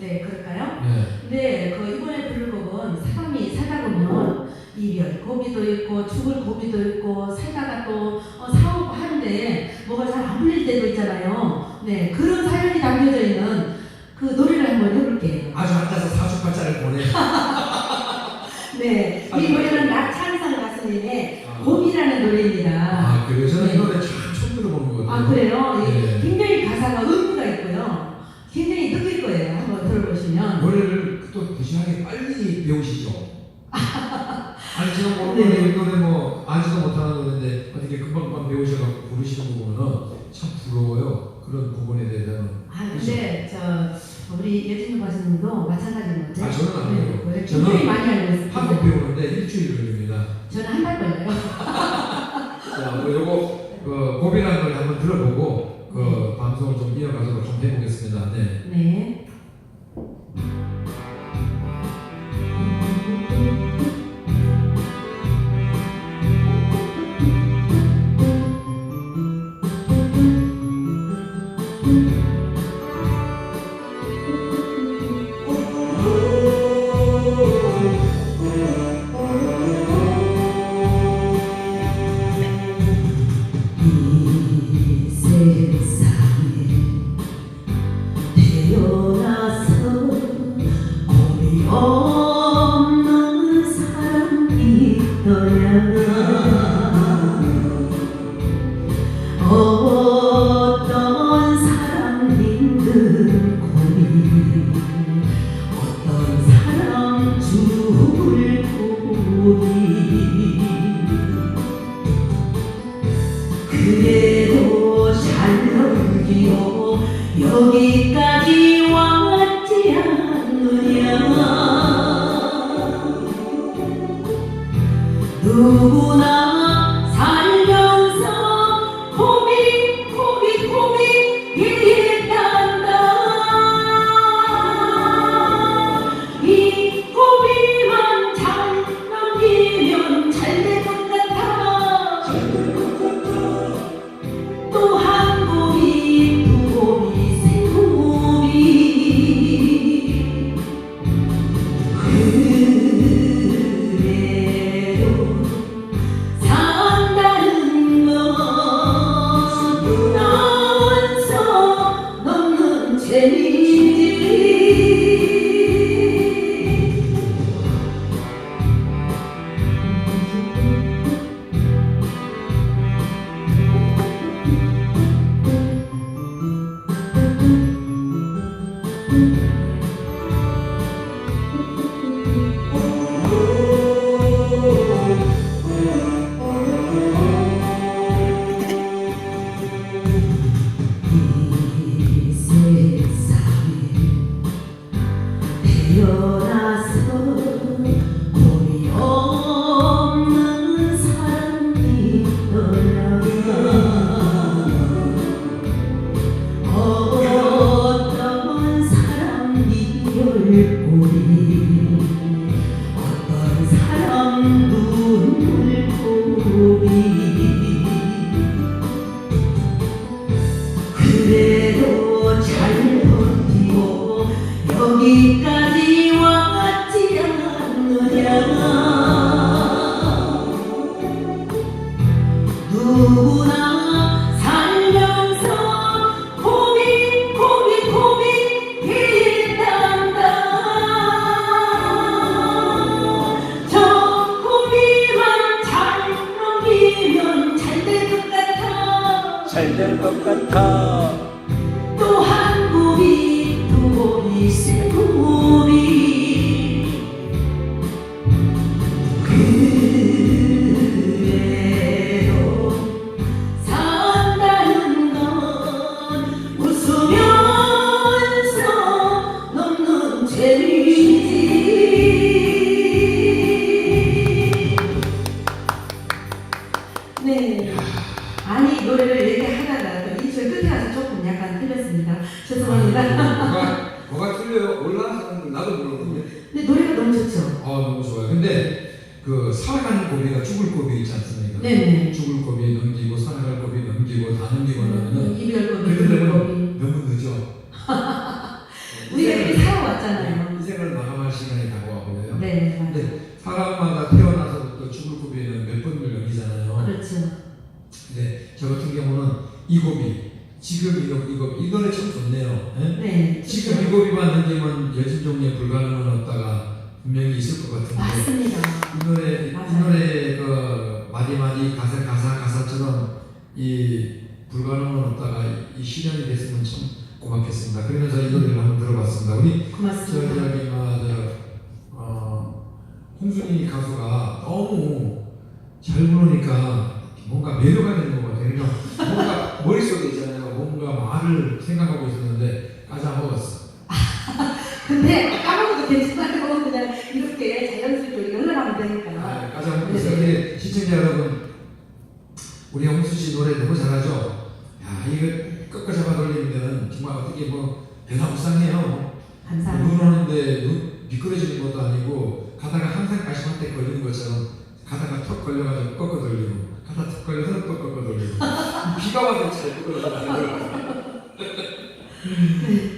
네, 그럴까요? 네. 근데 그 이번에 부를 곡은 사람이 살다 보면 이별 고비도 있고 죽을 고비도 있고 살다가 또 어, 사업 하는데 뭐가 잘 안 풀릴 때도 있잖아요. 네, 그런 사연이 담겨져 있는 그 노래를 한번 해볼게요. 아주 앉아서 사주팔자를 보내. 네, 이 노래는 낙 아니 지금 뭐 네. 노래, 뭐 아지도 못하는 노래인데 어떻게 금방금방 배우셔서 부르시는 거 보면은 참 부러워요. 그런 부분에 대해서는. 아 근데 저 우리 여진우 가수님도 마찬가지인 것 아. 저는 아니에요. 네, 저는 굉장히 많이 알고. 한국 배우는데 일주일 걸립니다. 저는 한 그래도 잘 넘기고 여기까지 넘 열고리 어떤 사람 눈물고리 그래도 잘 버티고 여기까지 왔지 않느냐? 누구나 잘될 않습니까? 네네. 죽을 고비 넘기고 살아갈 고비 넘기고 다 넘기고 나면은 이별 고비, 그렇게 이별 되면 고비. 너무 늦어. 우리가 이렇게 살아왔 생을 마감할 시간이 다가와고요. 네. 근데 사람마다 태어나서부터 죽을 고비에는 몇 번을 넘기잖아요. 그렇죠. 근데 저 같은 경우는 이 고비, 지금 이거 이거 이 노래 참 좋네요. 예? 네, 지금 이 고비만 넘기면 여진 종류의 불가능은 없다가 분명히 있을 것 같은데 맞습니다. 이 노래 이 맞아요. 노래 그 마디 마디 가사 가사 가사처럼 이 불가능은 없다가 이 실현이 됐으면 참 고맙겠습니다. 그러면서 이 노래를 한번 들어봤습니다. 우리 저 고맙습니다. 저기 뭐저 어, 홍순이 가수가 너무 잘 부르니까 뭔가 매료가 되는 것 같아요. 그러니까 뭔가 머릿속에 있잖아요. 뭔가 말을 생각하고 있었는데 까자 먹었어. 근데 까먹어도 괜찮아요. 그냥 이렇게 자연스럽게 흘러가면 되니까. 아, 까자 먹었어요. 근데 시청자 여러분, 우리 홍수 씨 노래 너무 잘하죠? 야, 이거 꺾어 잡아 돌리면 정말 어떻게 뭐 배가. 눈 감사합니다. 오는데 눈 미끄러지는 것도 아니고 가다가 항상 가시한테 걸리는 것처럼 가다가 턱 걸려가지고 꺾어 돌리고 가다 턱 걸려서 또 꺾어 돌리고 비가 와도 잘 꺾어 돌리고